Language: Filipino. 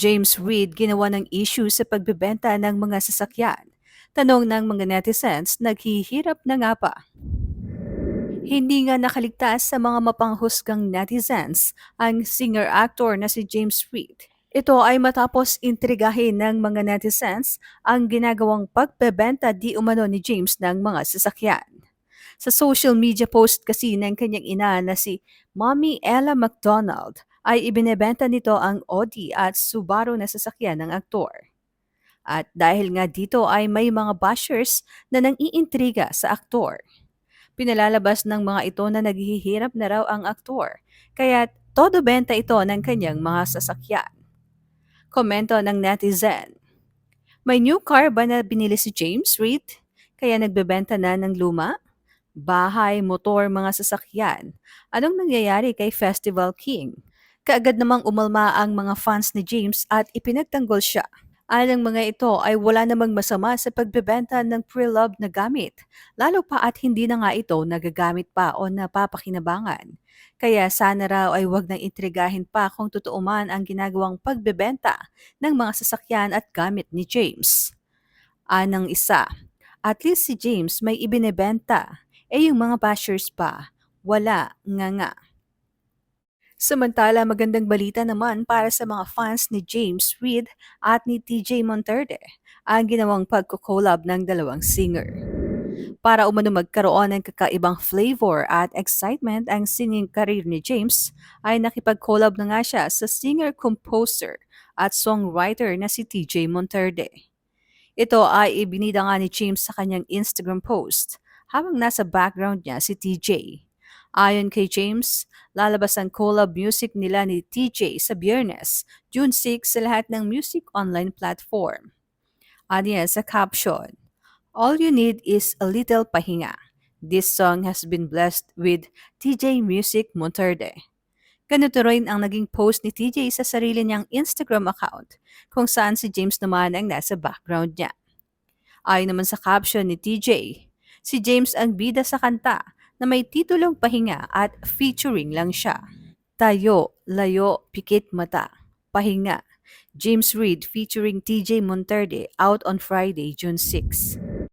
James Reid ginawa ng issue sa pagbebenta ng mga sasakyan. Tanong ng mga netizens, naghihirap na nga pa. Hindi nga nakaligtas sa mga mapanghusgang netizens ang singer-actor na si James Reid. Ito ay matapos intrigahin ng mga netizens ang ginagawang pagbebenta di umano ni James ng mga sasakyan. Sa social media post kasi ng kanyang ina na si Mommy Ella McDonald ay ibinebenta nito ang Audi at Subaru na sasakyan ng aktor. At dahil nga dito ay may mga bashers na nang-iintriga sa aktor. Pinalalabas ng mga ito na naghihirap na raw ang aktor, kaya todo benta ito ng kanyang mga sasakyan. Komento ng netizen, May new car ba na binili si James Reid? Kaya nagbebenta na ng luma? Bahay, motor, mga sasakyan. Anong nangyayari kay Festival King? Kaagad namang umalma ang mga fans ni James at ipinagtanggol siya. Alang mga ito ay wala namang masama sa pagbebenta ng pre-loved na gamit, lalo pa at hindi na nga ito nagagamit pa o napapakinabangan. Kaya sana raw ay wag nang intrigahin pa kung totoo man ang ginagawang pagbebenta ng mga sasakyan at gamit ni James. Anang isa, at least si James may ibinebenta, eh yung mga bashers pa, wala nga nga. Samantala, magandang balita naman para sa mga fans ni James Reid at ni TJ Monterde ang ginawang pagko-collab ng dalawang singer. Para umano magkaroon ng kakaibang flavor at excitement ang singing career ni James, ay nakipag-collab na nga siya sa singer-composer at songwriter na si TJ Monterde. Ito ay ibinida nga ni James sa kanyang Instagram post habang nasa background niya si TJ. Ayon kay James, lalabas ang collab music nila ni TJ sa biyernes, June 6 sa lahat ng music online platform. Aniya sa caption, All you need is a little pahinga. This song has been blessed with TJ Music Monterde. Ganito rin ang naging post ni TJ sa sarili niyang Instagram account, kung saan si James naman ang nasa background niya. Ayon naman sa caption ni TJ, si James ang bida sa kanta na may titulong pahinga at featuring lang siya. Tayo, layo, pikit mata, pahinga. James Reid featuring TJ Monterde out on Friday, June 6.